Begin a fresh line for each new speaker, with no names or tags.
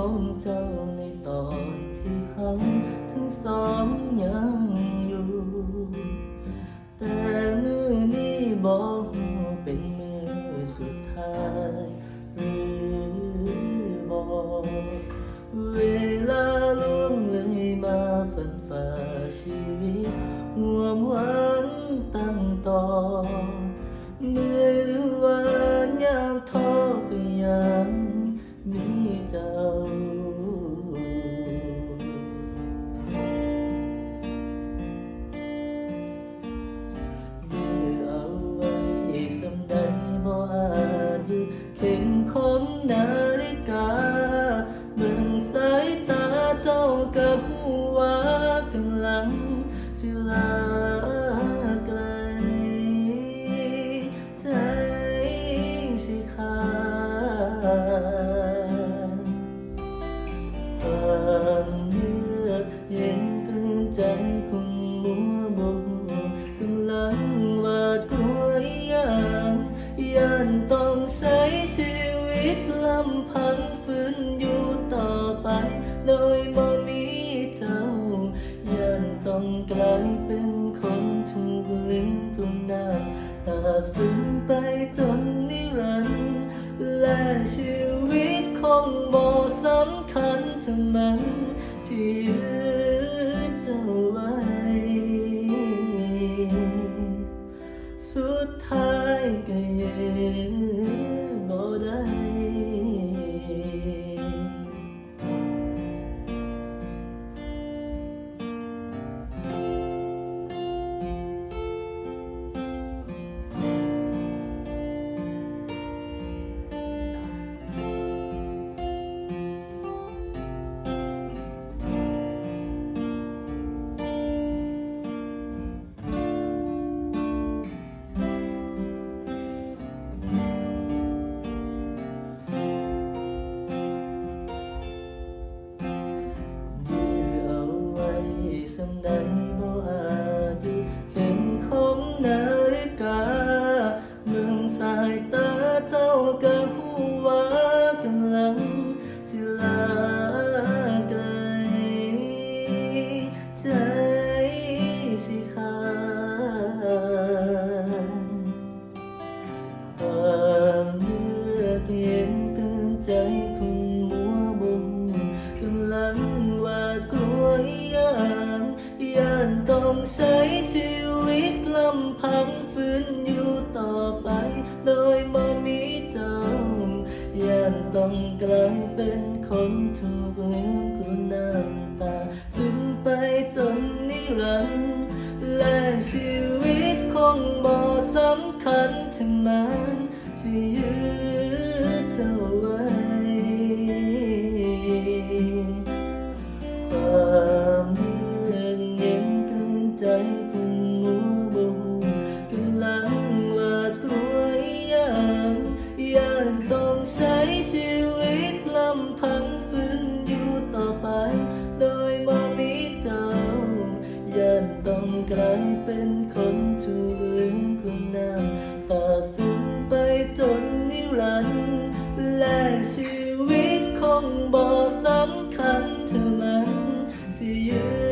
องมองเจ้าในตอนที่หันทั้งสองยังอยู่ แต่มือนี้บอกเป็นมือสุดท้ายหรือบอกานต้องใช้ชีวิตลำพังฝืนอยู่ต่อไป โดยบ่มีเจ้าย่านต้องกลายเป็นคนถูกลืมตัวหน้าตาซึมไปจนนิรันดร์และชีวิตคงบ่สำคัญเท่ามันที่ยืดเจ้าไว้สุดท้าย ก็ยืนบ่ได้ ต้องกลายเป็นคนถูกลืมกลืนน้ำตาซึมไปจนนิรันดร์และชีวิตคงบ่สำคัญถึงมันที่ยืดเจ้าไว้ กลายเป็นคนถูกลืมคนน้ำต่อสู้ไปจนนิรันดร์และชีวิตคงบ่สำคัญเท่ามันสิยื